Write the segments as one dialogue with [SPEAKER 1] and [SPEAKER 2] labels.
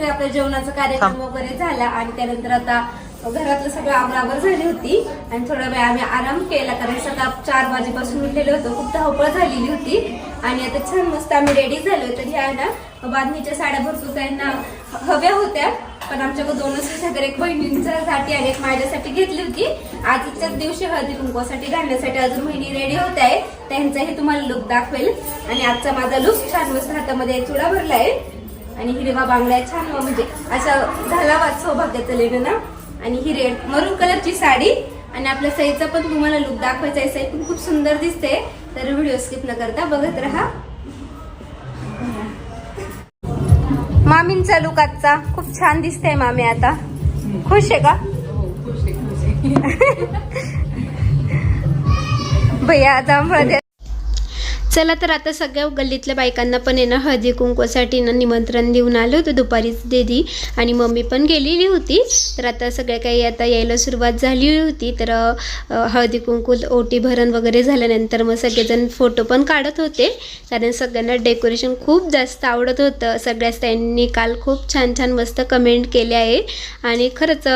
[SPEAKER 1] सगळे आपल्या जेवणाचा कार्यक्रम वगैरे झाला आणि त्यानंतर आता घरातलं सगळं आवरावर झाली होती. आणि थोडा वेळ आम्ही आराम केला कारण सकाळ चार वाजेपासून उठलेलो होतो. खूप धावपळ झालेली होती. आणि आता छान मस्त आम्ही रेडी झालो. तर ह्या ना बांधणीच्या साड्या भरपूर त्यांना हव्या होत्या. पण आमच्याकडे दोनच तर एक बहिणींसाठी आणि एक माझ्यासाठी घेतली होती. आजच्याच दिवशी हळदी कुंकवासाठी घालण्यासाठी अजून बहिणी रेडी होत आहे त्यांचाही तुम्हाला लुक दाखवेल. आणि आजचा माझा लुक छान मस्त हातामध्ये चुडा भरलाय. आणि हिरवा बांगड्या छान म्हणजे अशा झाला सौभाग्याचं लेणं ना आणि ही रेड मरून कलरची साडी. आणि आपल्या सईचा पण तुम्हाला लुक दाखवायचा आहे सई पण खूप सुंदर दिसते. तर व्हिडिओ स्किप न करता बघत राहा. मामींचा लुक आजचा. खूप छान दिसते मामी आता. खुश आहे का? भैया जांभळा चला तर आता सगळ्या गल्लीतल्या बायकांना पण आहे ना हळदी कुंकवासाठी ना निमंत्रण देऊन आलं होतं दुपारीच दिदी. आणि मम्मी पण गेलेली होती. तर आता सगळ्या काही आता यायला सुरुवात झाली होती. तर हळदी कुंकू ओटी भरण वगैरे झाल्यानंतर मग सगळेजण फोटो पण काढत होते. कारण सगळ्यांना डेकोरेशन खूप जास्त आवडत होतं. सगळ्याच त्यांनी काल खूप छान छान मस्त कमेंट केले आहे. आणि खरंच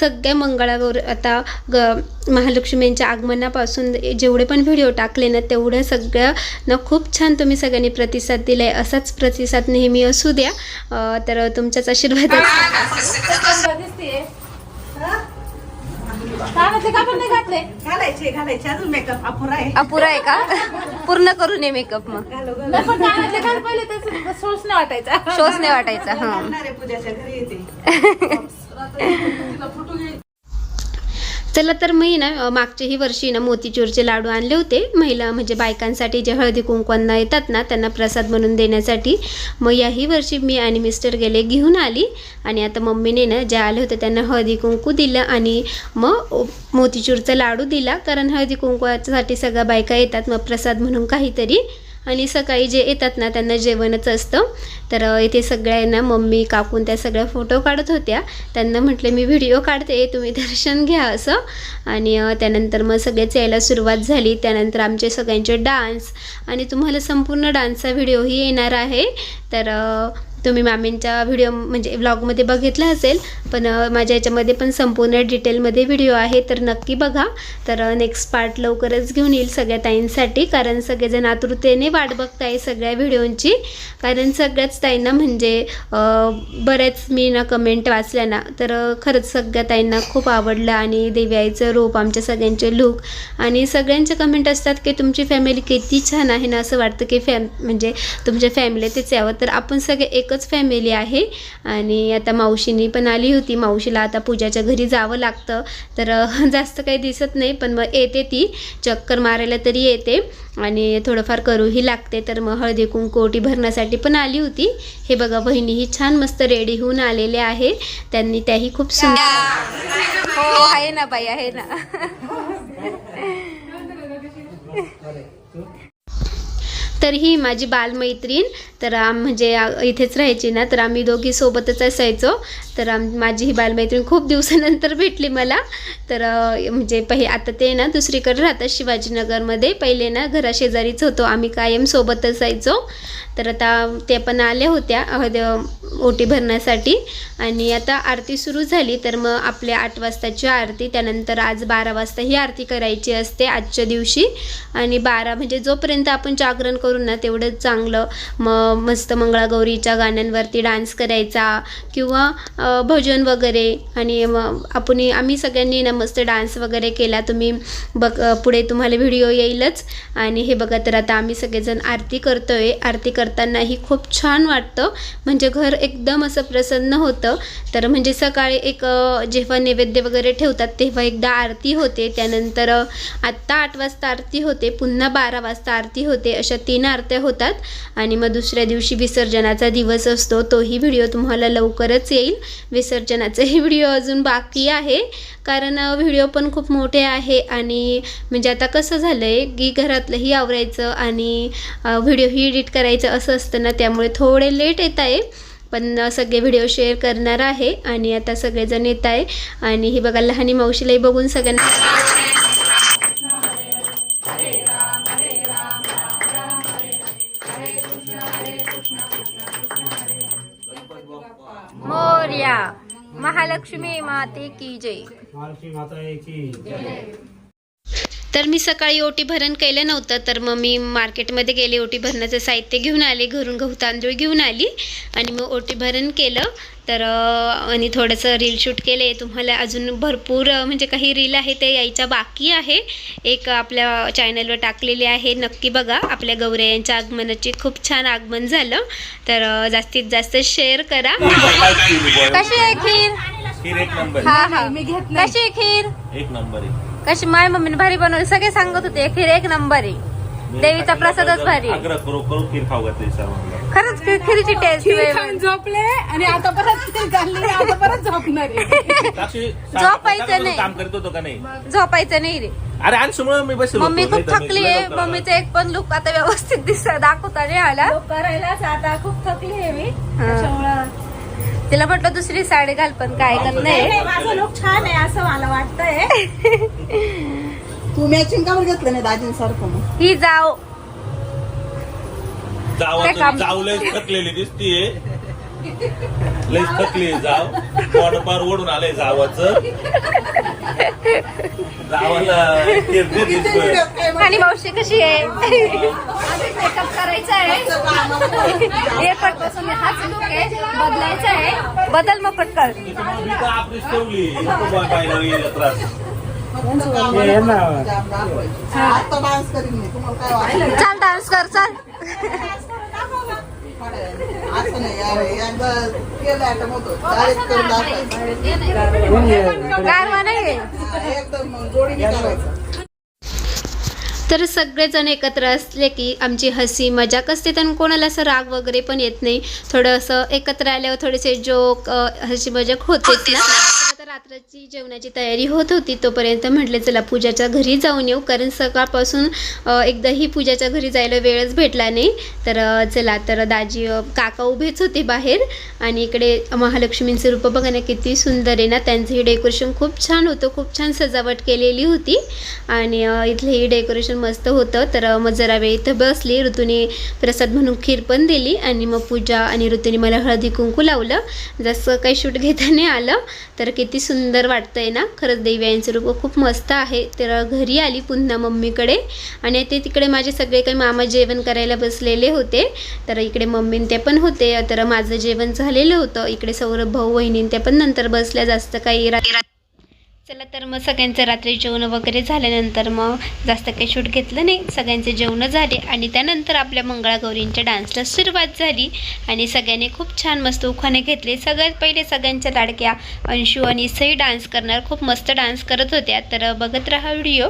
[SPEAKER 1] सगळ्या मंगळागौर आता ग महालक्ष्मींच्या आगमनापासून जेवढे पण व्हिडिओ टाकले ना तेवढ्या सगळ्या ना खूप छान तुम्ही सगळ्यांनी प्रतिसाद दिलाय. असाच प्रतिसाद नेहमी असू द्या. तर तुमच्याच आशीर्वाद
[SPEAKER 2] घालायचे घालायचे. अजून मेकअप अपुरा आहे.
[SPEAKER 1] अपुरा आहे का? पूर्ण करू नये मेकअप मग.
[SPEAKER 2] घालू घालू.
[SPEAKER 1] शोच नाही वाटायचा. हा
[SPEAKER 2] घालणार आहे पूजाच्या घरी येते
[SPEAKER 1] चला तर मी ना मागच्याही वर्षी ना मोतीचूरचे लाडू आणले होते. महिला म्हणजे बायकांसाठी जे हळदी कुंकवांना येतात ना त्यांना प्रसाद म्हणून देण्यासाठी. मग याही वर्षी मी आणि मिस्टर गेले घेऊन आली. आणि आता मम्मीने ना ज्या आले होते त्यांना हळदी कुंकू दिलं आणि मग मोतीचूरचा लाडू दिला. कारण हळदी कुंकवासाठी सगळ्या बायका येतात मग प्रसाद म्हणून काहीतरी आणि सकाळी जे येतात ना त्यांना जेवणच असतं. तर इथे सगळ्यांना मम्मी काकून त्या सगळ्या फोटो काढत होत्या. त्यांना म्हटलं मी व्हिडिओ काढते तुम्ही दर्शन घ्या असं. आणि त्यानंतर मग सगळेच यायला सुरुवात झाली. त्यानंतर आमचे सगळ्यांचे डान्स. आणि तुम्हाला संपूर्ण डान्सचा व्हिडिओही येणार आहे. तर तुम्ही मामींच्या व्हिडिओ म्हणजे व्लॉगमध्ये बघितलं असेल पण माझ्या याच्यामध्ये पण संपूर्ण डिटेलमध्ये व्हिडिओ आहे तर नक्की बघा. तर नेक्स्ट पार्ट लवकरच घेऊन येईल सगळ्या ताईंसाठी कारण सगळेजण आतुरतेने वाट बघताय सगळ्या व्हिडिओंची कारण सगळ्याच ताईंना म्हणजे बऱ्याच मी ना कमेंट वाचल्या ना तर खरंच सगळ्या ताईंना खूप आवडलं आणि देव्याईचं रूप आमच्या सगळ्यांचे लुक आणि सगळ्यांचे कमेंट असतात की तुमची फॅमिली किती छान आहे ना असं वाटतं की फॅम म्हणजे तुमच्या फॅमिलीतच यावं. तर आपण सगळे एकच फॅमिली आहे. आणि आता मावशीनी पण आली होती. मावशीला आता पूजाच्या घरी जावं लागतं. तर जास्त काही दिसत नाही पण मग येते ती. चक्कर मारायला तरी येते. आणि थोडंफार करूही लागते. तर मग हळदी कुंकू ओटी भरण्यासाठी पण आली होती. हे बघा बहिणीही छान मस्त रेडी होऊन आलेल्या आहे. त्यांनी त्याही खूप सुंदर हो आहे ना बाई आहे ना. तर ही माझी बालमैत्रीण तर आम म्हणजे इथेच राहायची ना तर आम्ही दोघी सोबतच असायचो. तर आम माझी ही बालमैत्रीण खूप दिवसानंतर भेटली मला. तर म्हणजे पहि आता ते ना दुसरीकडे राहतात शिवाजीनगरमध्ये. पहिले ना घराशेजारीच होतो. आम्ही कायम सोबत असायचो तर आता ते पण आल्या होत्या ओटी भरण्यासाठी. आणि आता आरती सुरू झाली तर मग आपल्या आठ वाजताची आरती त्यानंतर आज बारा वाजता ही आरती करायची असते आजच्या दिवशी. आणि बारा म्हणजे जोपर्यंत आपण जागरण करू ना तेवढं चांगलं. मग मस्त मंगळागौरीच्या गाण्यांवरती डान्स करायचा किंवा भजन वगैरे. आणि मग आपण आम्ही सगळ्यांनी ना मस्त डान्स वगैरे केला. तुम्ही बघ पुढे तुम्हाला व्हिडिओ येईलच. आणि हे बघा तर आता आम्ही सगळेजण आरती करतोय. आरती करतानाही खूप छान वाटतं. म्हणजे घर एकदम असं प्रसन्न होतं. तर म्हणजे सकाळी एक जेव्हा नैवेद्य वगैरे ठेवतात तेव्हा एकदा आरती होते. त्यानंतर आत्ता आठ वाजता आरती होते. पुन्हा बारा वाजता आरती होते. अशा तीन आरत्या होतात. आणि मग दुसऱ्या दिवशी विसर्जनाचा दिवस असतो. तोही व्हिडिओ तुम्हाला लवकरच येईल. विसर्जनाचाही व्हिडिओ अजून बाकी आहे. कारण व्हिडिओ पण खूप मोठे आहे. आणि म्हणजे आता कसं झालं आहे की घरातलंही आवरायचं आणि व्हिडिओही एडिट करायचं असं असतं ना त्यामुळे थोडे लेट येत आहे. पण सगळे व्हिडिओ शेअर करणार आहे आणि आता सगळेजण येत आहे. आणि ही बघा लहानी मावशीलाही बघून सगळ्यांना महालक्ष्मी माते की जय.
[SPEAKER 3] महालक्ष्मी माता की जय.
[SPEAKER 1] तर मी सकाळी ओटी भरण केलं नव्हतं तर मग मी मार्केटमध्ये गेले ओटी भरण्याचं साहित्य घेऊन आले घरून गहू तांदूळ घेऊन आली आणि मग ओटी भरण केलं. तर आणि थोडंसं रील शूट केले. तुम्हाला अजून भरपूर म्हणजे काही रील आहे ते यायच्या बाकी आहे. एक आपल्या चॅनलवर टाकलेली आहे नक्की बघा. आपल्या गौऱ्या यांच्या आगमनाची खूप छान आगमन झालं. तर जास्तीत जास्त शेअर करा. कशी आहे खीर?
[SPEAKER 4] खीर एक नंबर.
[SPEAKER 1] हा हा. कशी आहे खीर?
[SPEAKER 4] एक नंबर आहे.
[SPEAKER 1] कशी माय मम्मीने भारी बनवली. सगळे सांगत होते खीर एक नंबर आहे. देवीचा प्रसादच भारी आहे.
[SPEAKER 4] आग्रह करू करू खीर खाऊ घातली सर्वांना.
[SPEAKER 1] खरंच खीरची टेस्ट
[SPEAKER 2] खीर खाऊन झोपले आणि आता परत खीर खाल्ली आता परत झोपणार आहे.
[SPEAKER 4] साक्षी
[SPEAKER 1] झोपायचं
[SPEAKER 4] साक्षी
[SPEAKER 1] नाही.
[SPEAKER 4] काम करत होतो का नाही?
[SPEAKER 1] झोपायचं नाही रे.
[SPEAKER 4] अरे मी बसलो
[SPEAKER 1] मम्मी खूप
[SPEAKER 4] नाही तर मी
[SPEAKER 1] थकली आहे. मम्मीचा एक पण लुक आता व्यवस्थित दिस दाखवता नाही आला.
[SPEAKER 2] करायलाच आता खूप थकली आहे मी. त्याच्यामुळं
[SPEAKER 1] तिला म्हटलं दुसरी साडी घाल पण काय करत
[SPEAKER 2] नाही, माझं लोक छान आहे असं मला वाटतंय.
[SPEAKER 5] तू मॅचिंग का बरं घेतलं नाही दाजींसारखं मग?
[SPEAKER 1] ही जाव?
[SPEAKER 4] जावाचं जाव लय थकलेली दिसतीये. लय थकली जाव. पार ओढून आलंय जावाचं.
[SPEAKER 1] आणि मावशी कशी आहे? मेकअप करायचा आहे. एअरपोर्टपासून हाच लुक आहे. बदलायचा आहे. बदल मग पटकन
[SPEAKER 3] हे
[SPEAKER 1] चाल डान्स कर चाल. गारवा नाही तर सगळेजण एकत्र असले की आमची हसी मजाक असते तर कोणाला असं राग वगैरे पण येत नाही. थोडं असं एकत्र आल्यावर थोडेसे जोक हसी मजाक होतेच ना. रात्रीची जेवणाची तयारी होत होती तोपर्यंत म्हटले चला पूजाच्या घरी जाऊन येऊ. कारण सकाळपासून एकदाही पूजाच्या घरी जायला वेळच भेटला नाही. तर चला तर दाजी काका उभेच होते बाहेर. आणि इकडे महालक्ष्मींचे रूप बघा ना किती सुंदर आहे ना? त्यांचं हे डेकोरेशन खूप छान होतं. खूप छान सजावट केलेली होती. आणि इथलं हे डेकोरेशन मस्त होतं. तर मग जरा वेळ इथं बसली. ऋतूने प्रसाद म्हणून खीर पण दिली. आणि मग पूजा आणि ऋतूने मला हळदी कुंकू लावलं. जसं काही शूट घेता नाही आलं. तर किती सुंदर वाटतंय ना. खरंच देव्यांचं रूप खूप मस्त आहे. तर घरी आली पुन्हा मम्मीकडे. आणि ते तिकडे माझे सगळे काही मामा जेवण करायला बसलेले होते. तर इकडे मम्मी ते पण होते. तर माझं जेवण झालेलं होतं. इकडे सौरभ भाऊ वहिनी ते पण नंतर बसल्या जास्त काही रा- चला तर मग सगळ्यांचं रात्री जेवण वगैरे झाल्यानंतर मग जास्त काही शूट घेतलं नाही. सगळ्यांचे जेवणं झाले आणि त्यानंतर आपल्या मंगळागौरींच्या डान्सला सुरुवात झाली आणि सगळ्यांनी खूप छान मस्त उखाणे घेतले. सगळ्यात पहिले सगळ्यांच्या लाडक्या अंशू आणि सई डान्स करणार खूप मस्त डान्स करत होत्या. तर बघत राहा व्हिडिओ.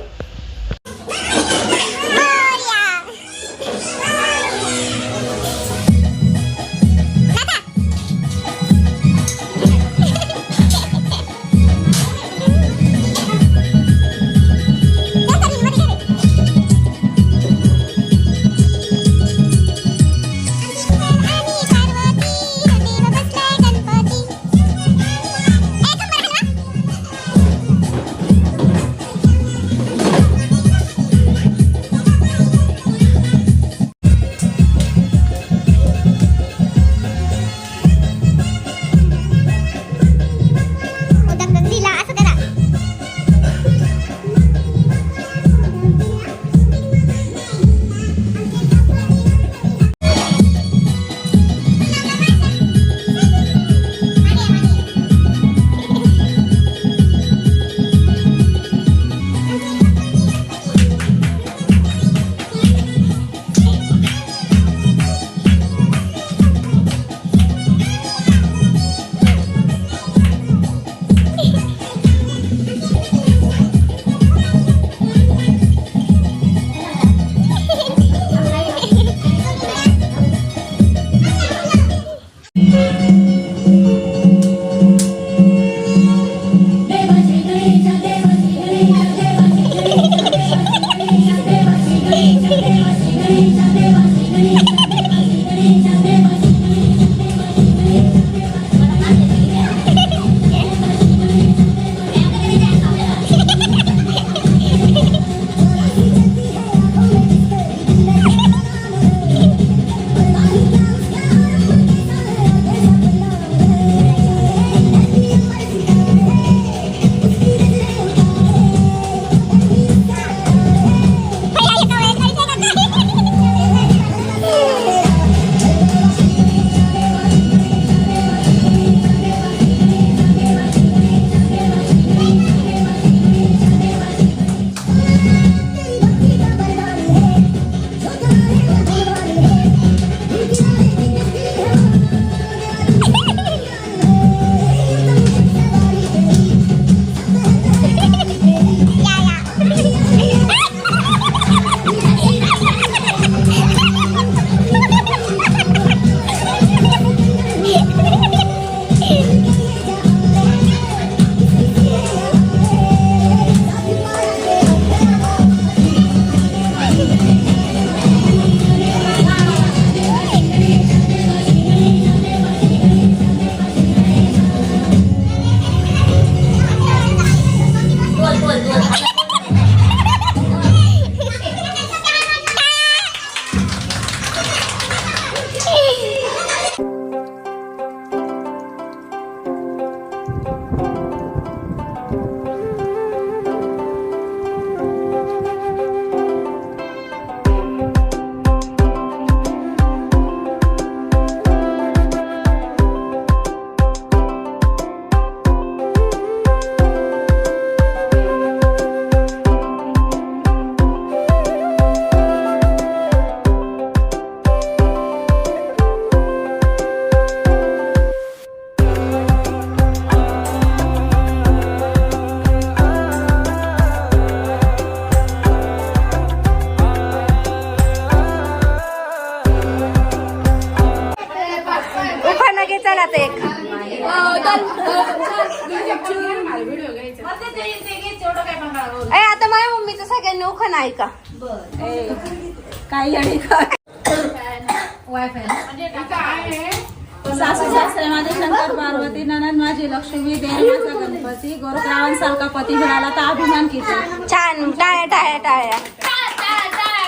[SPEAKER 2] सासू सासरे माझे शंकर पार्वती ननद माझी लक्ष्मी देव माझा गणपती गोरखरावांसारखा पती मिळाला तर अभिमान किती?
[SPEAKER 6] छान. टाळ्या टाळ्या टाळ्या.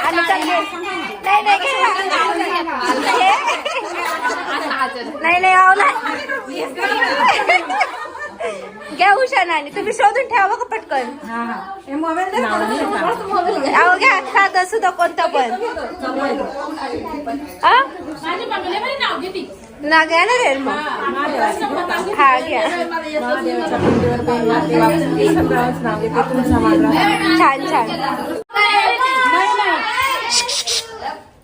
[SPEAKER 6] आणि नाही नाही आणि तुम्ही शोधून ठेवा का पटकन. अहो घ्या साधं सुद्धा कोणतं पण. आ? ना घ्या ना रे मग? हा घ्या. छान छान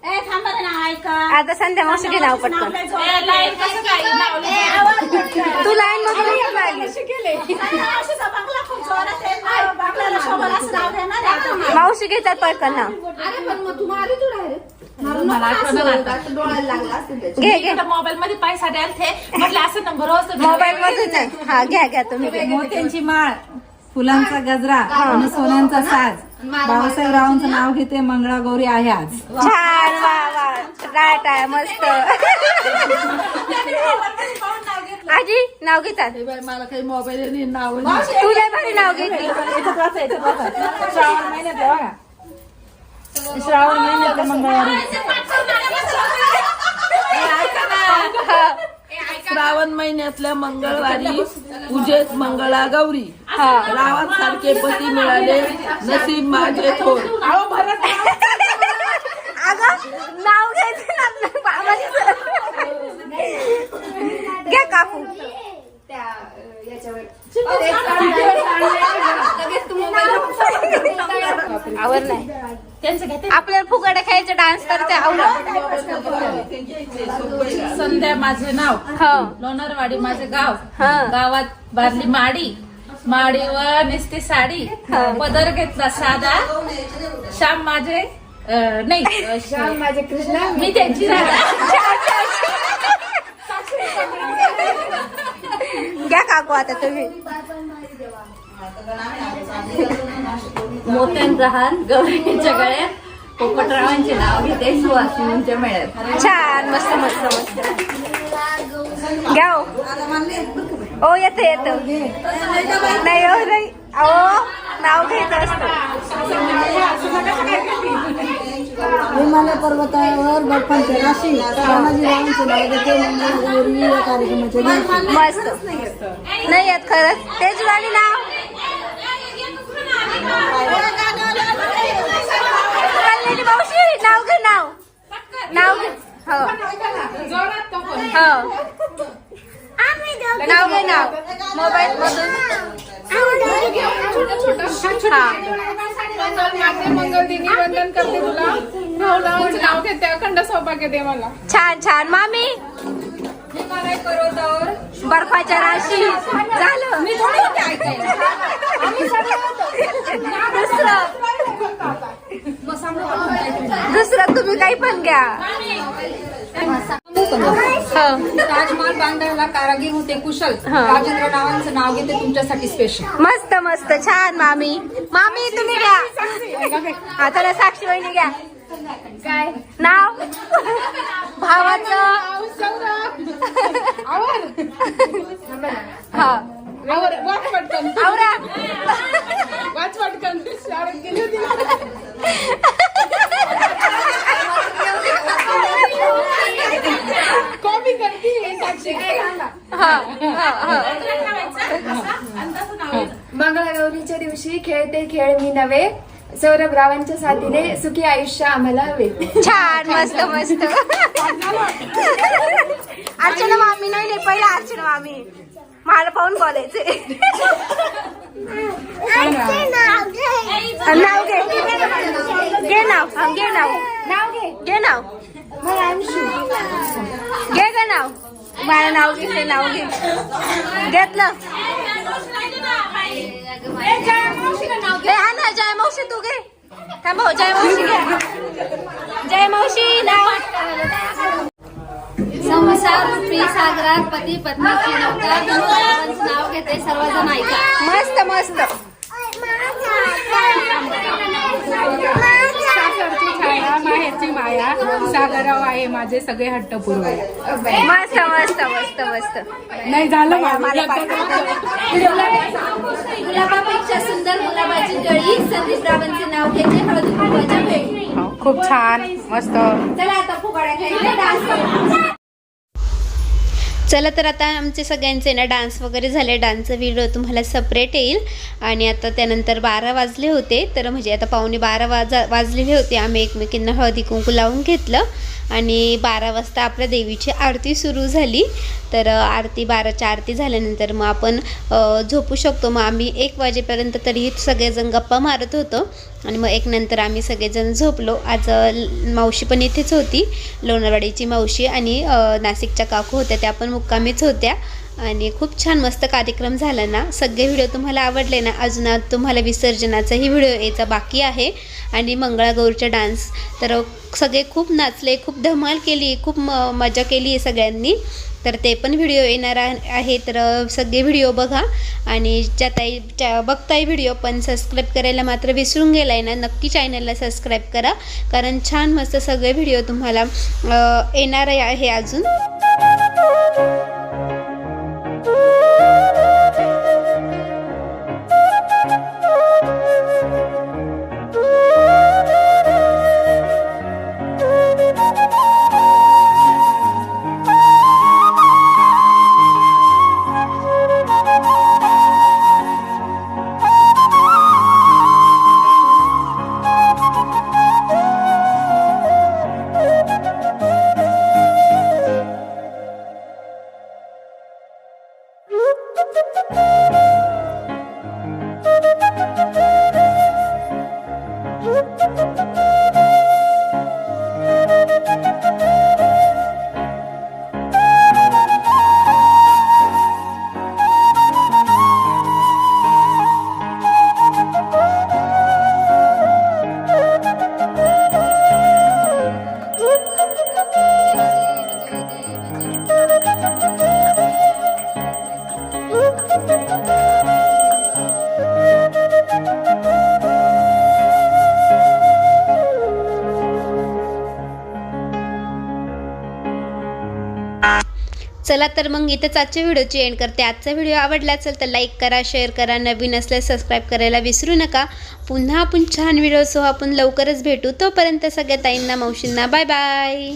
[SPEAKER 2] ए थांबा रे ना ऐका
[SPEAKER 6] आता संध्या मावशी नाव पटकन.
[SPEAKER 2] कसं काय? लावली?
[SPEAKER 6] तू लाईन मधून
[SPEAKER 2] नाव.
[SPEAKER 6] मावशी घेतात पटकन नाव घे घे.
[SPEAKER 2] मोबाईल मध्ये पैसा द्याल ते. म्हटलं असं नंबर असं
[SPEAKER 6] मोबाईल मधून आहे. हा घ्या घ्या तुम्ही.
[SPEAKER 3] मोत्यांची माळ फुलांचा गजरा आणि सोन्यांचा साज. बाबासाहेब रावांचं नाव घेते मंगळा गौरी आहे आज.
[SPEAKER 6] छान वा टाळ्या मस्त. आजी नाव घेतात.
[SPEAKER 3] मला काही मोबाईल नाव
[SPEAKER 6] तू लय भारी नाव घेतली
[SPEAKER 3] श्रावण महिन्यात आहे बघा. श्रावण महिन्यात मंगळवारी.
[SPEAKER 7] श्रावण महिन्यातल्या मंगळवारी पूजेत मंगळा गौरी.
[SPEAKER 6] हा.
[SPEAKER 7] रावांसारखे पती मिळाले नसीब माझे थोर.
[SPEAKER 6] अगं नाव घ्यायचं ना. घ्या काकू. आवर नाही.
[SPEAKER 2] त्यांचं घेते
[SPEAKER 6] आपल्याला फुगड्या खायचं डान्स करते आवड.
[SPEAKER 2] संध्या माझे नाव.
[SPEAKER 6] हो.
[SPEAKER 2] लोणारवाडी माझे गाव.
[SPEAKER 6] हा.
[SPEAKER 2] गावात बारली माडी. माडीवर निसती साडी. पदर घेतला साधा. श्याम माझे अं, नाही. श्याम माझे कृष्णा. मी त्यांची राधा
[SPEAKER 6] घ्या काकू आता तुम्ही.
[SPEAKER 8] मोत्यान जहान गौरीच्या गळ्यात पोपटरावांचे नाव घेते सुहासिनींच्या मेळ्यात.
[SPEAKER 6] छान मस्त मस्त मस्त. घ्या हो. ओ येत येत. नाही हो नाही. अहो नाव घ्यायचं असतं.
[SPEAKER 3] हिमालय पर्वतावर बर्फांच्या राशी तानाजी रावांचे नाव घेते या कार्यक्रमाच्या दिवशी
[SPEAKER 6] मस्त. नाही येत खरंच. तेजवानी नाव. कल्याणी मावशी नाव घे नाव. नाव घे. हो. हो. नाव घे नाव. मोबाईल मधून.
[SPEAKER 9] मंगलदिनी वंदन करते तुला नाव घेते अखंड सौभाग्य दे मला
[SPEAKER 6] छान छान. मामी? बर्फाच्या राशी. झालं. मी दुसरं. दुसरं तुम्ही काही पण घ्या.
[SPEAKER 9] ताजमहाल बांधायला कारागीर होते कुशल.
[SPEAKER 6] हा.
[SPEAKER 9] राजेंद्र नावांचं नाव घेते तुमच्यासाठी स्पेशल
[SPEAKER 6] मस्त मस्त. छान मामी. मामी तुम्ही घ्या. आता ना साक्षी वहिनी घ्या.
[SPEAKER 9] काय?
[SPEAKER 6] नाव? भावाचं. हा.
[SPEAKER 9] वाच पटकन.
[SPEAKER 6] आवरा.
[SPEAKER 9] वाच पटकन. शाळेत गेली होती ना. कॉपी करते साक्षी
[SPEAKER 6] हा हा हा
[SPEAKER 9] मंगळागौरीच्या दिवशी खेळते खेळ मी नव्हे. सौरभ रावांच्या साथीने सुखी आयुष्य आम्हाला हवे
[SPEAKER 6] छान मस्त मस्त. अर्चना मामी नाही नाही पहिला अर्चना मामी. मला पाहून बोलायचे नाव घे. घे नाव. हा, घे. नाव. नाव घे. घे नाव. घे ग नाव. मला नाव घे घेतलं हा ना जय मावशी तू घे थांब हो, जय मावशी घे जय मावशी नाव
[SPEAKER 8] संसार रूपी सागरात पती पत्नीची नौका नाव घेते सर्वजण ऐका
[SPEAKER 6] मस्त मस्त
[SPEAKER 2] सरची छाया माया सागराव आहे माझे सगळे हट्ट
[SPEAKER 1] मस्त मस्त मस्त मस्त.
[SPEAKER 2] नाही झालं
[SPEAKER 1] गुलाबापेक्षा सुंदर गुलाबाची गळी संदीप रावांचे नाव घेते. हळदी
[SPEAKER 2] खूप छान मस्त.
[SPEAKER 1] चला आता फुगाड्या चला तर आता आमचे सगळ्यांचे ना डान्स वगैरे झाले. डान्सचा व्हिडिओ तुम्हाला सपरेट येईल. आणि आता त्यानंतर बारा वाजले होते. तर म्हणजे आता पाहुणे बारा वाजा वाजलेले होते. आम्ही एकमेकींना हळदी कुंकू लावून घेतलं. आणि बारा वाजता आपल्या देवीची आरती सुरू झाली. तर आरती बाराच्या आरती झाल्यानंतर मग आपण झोपू शकतो. मग आम्ही एक वाजेपर्यंत तरी सगळेजण गप्पा मारत होतो. आणि मग एक नंतर आम्ही सगळेजण झोपलो. आज ल- मावशी पण इथेच होती. लोणारवाडीची मावशी आणि नाशिकच्या काकू होत्या. त्या पण मुक्कामीच होत्या. आणि खूप छान मस्त कार्यक्रम झाला ना. सगळे व्हिडिओ तुम्हाला आवडले ना अजून तुम्हाला विसर्जनाचाही व्हिडिओ यायचा बाकी आहे. आणि मंगळागौरचा डान्स. तर सगळे खूप नाचले खूप धमाल केली खूप म मजा केली आहे सगळ्यांनी. तर ते पण व्हिडिओ येणार आहे. तर सगळे व्हिडिओ बघा. आणि ज्या ताई ज्या बघताय व्हिडिओ पण सबस्क्राईब करायला मात्र विसरून गेला आहे ना नक्की चॅनलला सबस्क्राईब करा. कारण छान मस्त सगळे व्हिडिओ तुम्हाला येणार आहे अजून. Música चला तर मग इथेच आजच्या व्हिडिओची एंड करते. आजचा व्हिडिओ आवडला असेल तर लाईक करा शेअर करा. नवीन असल्यास सबस्क्राईब करायला विसरू नका. पुन्हा आपण छान व्हिडिओसह आपण लवकरच भेटू. तोपर्यंत सगळ्या ताईंना मावशींना बाय बाय